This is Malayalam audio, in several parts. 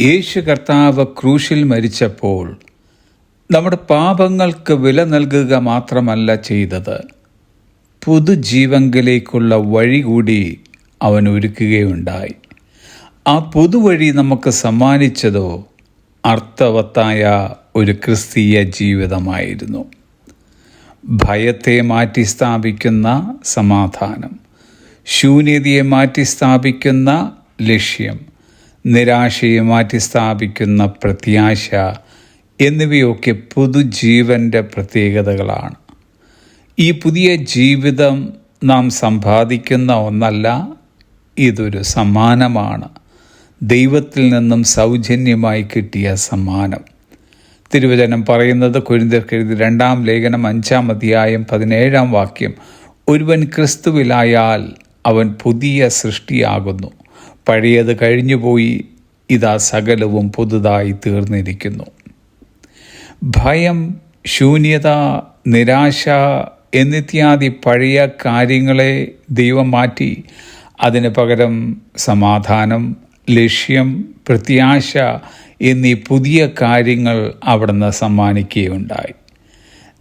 യേശു കർത്താവ് ക്രൂശിൽ മരിച്ചപ്പോൾ നമ്മുടെ പാപങ്ങൾക്ക് വില നൽകുക മാത്രമല്ല ചെയ്തത്. പുതുജീവങ്കിലേക്കുള്ള വഴി കൂടി അവൻ ഒരുക്കുകയുണ്ടായി. ആ പുതുവഴി നമുക്ക് സമ്മാനിച്ചതോ അർത്ഥവത്തായ ഒരു ക്രിസ്തീയ ജീവിതമായിരുന്നു. ഭയത്തെ മാറ്റി സ്ഥാപിക്കുന്ന സമാധാനം ശൂന്യതയെ മാറ്റി സ്ഥാപിക്കുന്ന ലക്ഷ്യം നിരാശയെ മാറ്റിസ്ഥാപിക്കുന്ന പ്രത്യാശ എന്നിവയൊക്കെ പുതുജീവന്റെ പ്രത്യേകതകളാണ്. ഈ പുതിയ ജീവിതം നാം സമ്പാദിക്കുന്ന ഒന്നല്ല ഇതൊരു സമ്മാനമാണ്. ദൈവത്തിൽ നിന്നും സൗജന്യമായി കിട്ടിയ സമ്മാനം. തിരുവചനം പറയുന്നത് കുരിന്തർക്കെഴുതി രണ്ടാം ലേഖനം അഞ്ചാം അധ്യായം പതിനേഴാം വാക്യം ഒരുവൻ ക്രിസ്തുവിലായാൽ അവൻ പുതിയ സൃഷ്ടിയാകുന്നു. പഴയത് കഴിഞ്ഞുപോയി ഇതാ സകലവും പുതുതായി തീർന്നിരിക്കുന്നു. ഭയം ശൂന്യത നിരാശ എന്നിത്യാദി പഴയ കാര്യങ്ങളെ ദൈവം മാറ്റി. അതിന് പകരം സമാധാനം ലക്ഷ്യം പ്രത്യാശ എന്നീ പുതിയ കാര്യങ്ങൾ അവിടുന്ന് സമ്മാനിക്കുകയുണ്ടായി.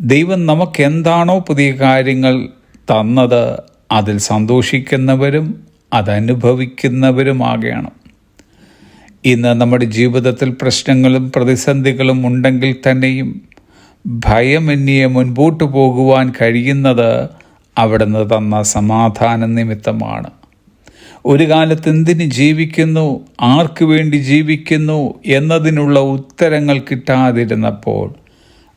ദൈവം നമുക്കെന്താണോ പുതിയ കാര്യങ്ങൾ തന്നത് അതിൽ സന്തോഷിക്കുന്നവരും അതനുഭവിക്കുന്നവരുമാകണം. ഇന്ന് നമ്മുടെ ജീവിതത്തിൽ പ്രശ്നങ്ങളും പ്രതിസന്ധികളും ഉണ്ടെങ്കിൽ തന്നെയും ഭയമെന്നിയെ മുൻപോട്ട് പോകുവാൻ കഴിയുന്നത് അവിടുന്ന് തന്ന സമാധാന നിമിത്തമാണ്. ഒരു കാലത്ത് എന്തിന് ജീവിക്കുന്നു ആർക്കു വേണ്ടി ജീവിക്കുന്നു എന്നതിനുള്ള ഉത്തരങ്ങൾ കിട്ടാതിരുന്നപ്പോൾ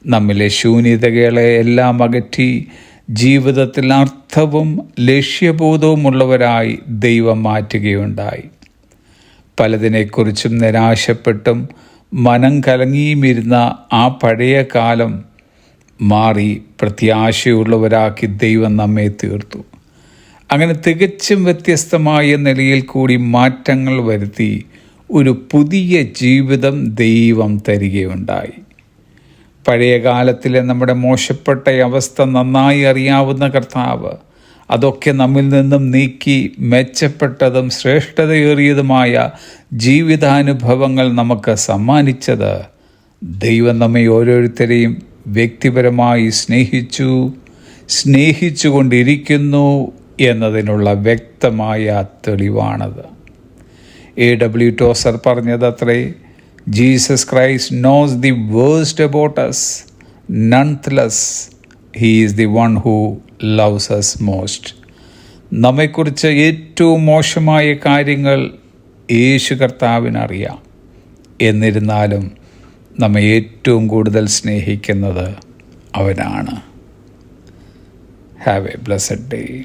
നമ്മിലെ ശൂന്യതകളെ എല്ലാം അകറ്റി ജീവിതത്തിൽ അർത്ഥവും ലക്ഷ്യബോധവുമുള്ളവരായി ദൈവം മാറ്റുകയുണ്ടായി. പലതിനെക്കുറിച്ചും നിരാശപ്പെട്ടും മനം കലങ്ങിയുമിരുന്ന ആ പഴയ കാലം മാറി പ്രത്യാശയുള്ളവരാക്കി ദൈവം നമ്മെ തീർത്തു. അങ്ങനെ തികച്ചും വ്യത്യസ്തമായ നിലയിൽ കൂടി മാറ്റങ്ങൾ വരുത്തി ഒരു പുതിയ ജീവിതം ദൈവം തരികയുണ്ടായി. പഴയ കാലത്തിലെ നമ്മുടെ മോശപ്പെട്ട അവസ്ഥ നന്നായി അറിയാവുന്ന കർത്താവ് അതൊക്കെ നമ്മിൽ നിന്നും നീക്കി മെച്ചപ്പെട്ടതും ശ്രേഷ്ഠതയേറിയതുമായ ജീവിതാനുഭവങ്ങൾ നമുക്ക് സമ്മാനിച്ചത്. ദൈവം നമ്മെ ഓരോരുത്തരെയും വ്യക്തിപരമായി സ്നേഹിച്ചു സ്നേഹിച്ചു കൊണ്ടിരിക്കുന്നു എന്നതിനുള്ള വ്യക്തമായ തെളിവാണത്. എ ഡബ്ല്യു ടോസർ പറഞ്ഞത് Jesus Christ knows the worst about us nonetheless he is the one who loves us most നമ്മെക്കുറിച്ച് ഏറ്റവും മോശമായ കാര്യങ്ങൾ യേശു കർത്താവിനറിയാം. എന്നിരുന്നാലും നമ്മെ ഏറ്റവും കൂടുതൽ സ്നേഹിക്കുന്നത് അവനാണ്. Have A blessed day